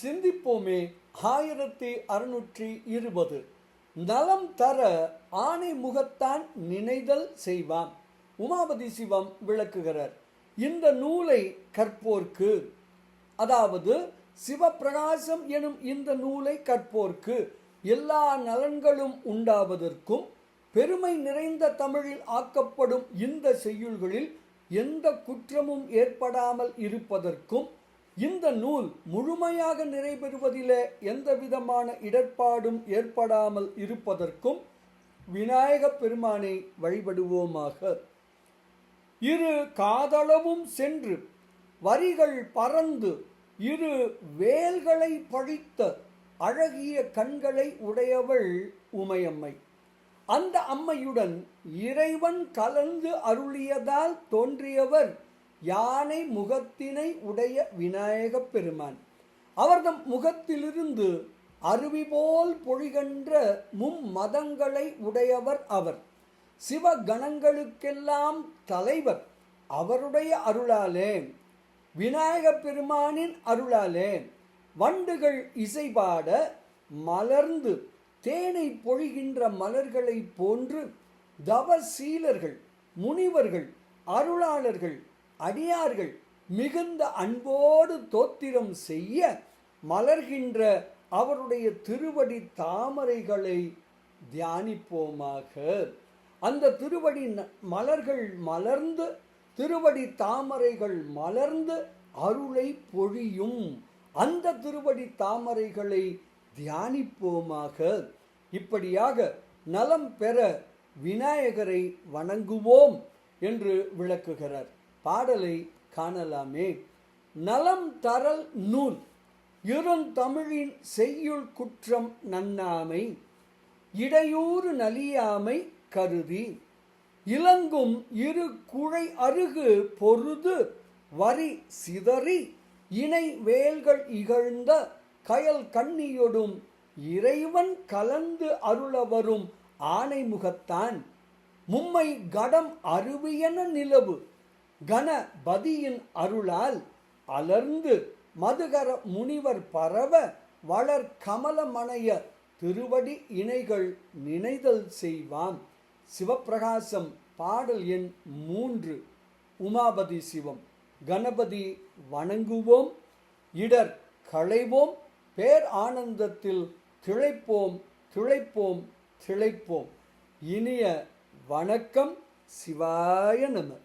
சிந்திப்போமே ஆயிரத்தி அறுநூற்றி இருபது. நலம் தர ஆணை முகத்தான் நினைதல் செய்வான் உமாபதி சிவம் விளக்குகிறார். இந்த நூலை கற்போர்க்கு. அதாவது சிவப்பிரகாசம் எனும் இந்த நூலை கற்போர்க்கு. எல்லா நலன்களும் உண்டாவதற்கும் பெருமை நிறைந்த தமிழில் ஆக்கப்படும் இந்த செய்யுள்களில் எந்த குற்றமும் ஏற்படாமல் இருப்பதற்கும் இந்த நூல் முழுமையாக நிறைவேறுவதிலே எந்த விதமான இடர்பாடும் ஏற்படாமல் இருப்பதற்கும் விநாயகப் பெருமானை வழிபடுவோமாக. இரு காதளவும் சென்று வரிகள் பறந்து இரு வேல்களை பழித்த அழகிய கண்களை உடையவள் உமையம்மை. அந்த அம்மையுடன் இறைவன் கலந்து அருளியதால் தோன்றியவர் யானை முகத்தினை உடைய விநாயகப் பெருமான். அவர்தம் முகத்திலிருந்து அருவி போல் பொழிகின்ற மும்மதங்களை உடையவர் அவர். சிவகணங்களுக்கெல்லாம் தலைவர் அவருடைய அருளாலே விநாயகப் பெருமானின் அருளாலே வண்டுகள் இசைபாட மலர்ந்து தேனை பொழிகின்ற மலர்களைப் போன்று தவசீலர்கள் முனிவர்கள் அருளாளர்கள் அடியார்கள் மிகுந்த அன்போடு தோத்திரம் செய்ய மலர்கின்ற அவருடைய திருவடி தாமரைகளை தியானிப்போமாக. அந்த திருவடி ந- மலர்கள் மலர்ந்து திருவடி தாமரைகள் மலர்ந்து அருளை பொழியும். அந்த திருவடி தாமரைகளை தியானிப்போமாக. இப்படியாக நலம் பெற விநாயகரை வணங்குவோம் என்று விளக்குகிறார். பாடலை காணலாமே. நலம் தரல் நூல் இருந்தமிழின் செய்யுள் குற்றம் நன்னாமை இடையூறு நலியாமை கருதி இலங்கும் இரு குழை அருகு பொருது வரி சிதறி இணை வேல்கள் இகழ்ந்த கயல் கண்ணியொடும் இறைவன் கலந்து அருளவரும் ஆணைமுகத்தான். மும்மை கடம் அருவியன நிலவு கணபதியின் அருளால் அலர்ந்து மதுகர முனிவர் பரவ வளர் கமலமணைய திருவடி இணைகள் நினைதல் செய்வான் சிவப்பிரகாசம் பாடல் எண் மூன்று. உமாபதி சிவம். கணபதி வணங்குவோம் இடர் களைவோம் பேர் ஆனந்தத்தில் திளைப்போம் திளைப்போம் திளைப்போம். இனிய வணக்கம் சிவாய நம.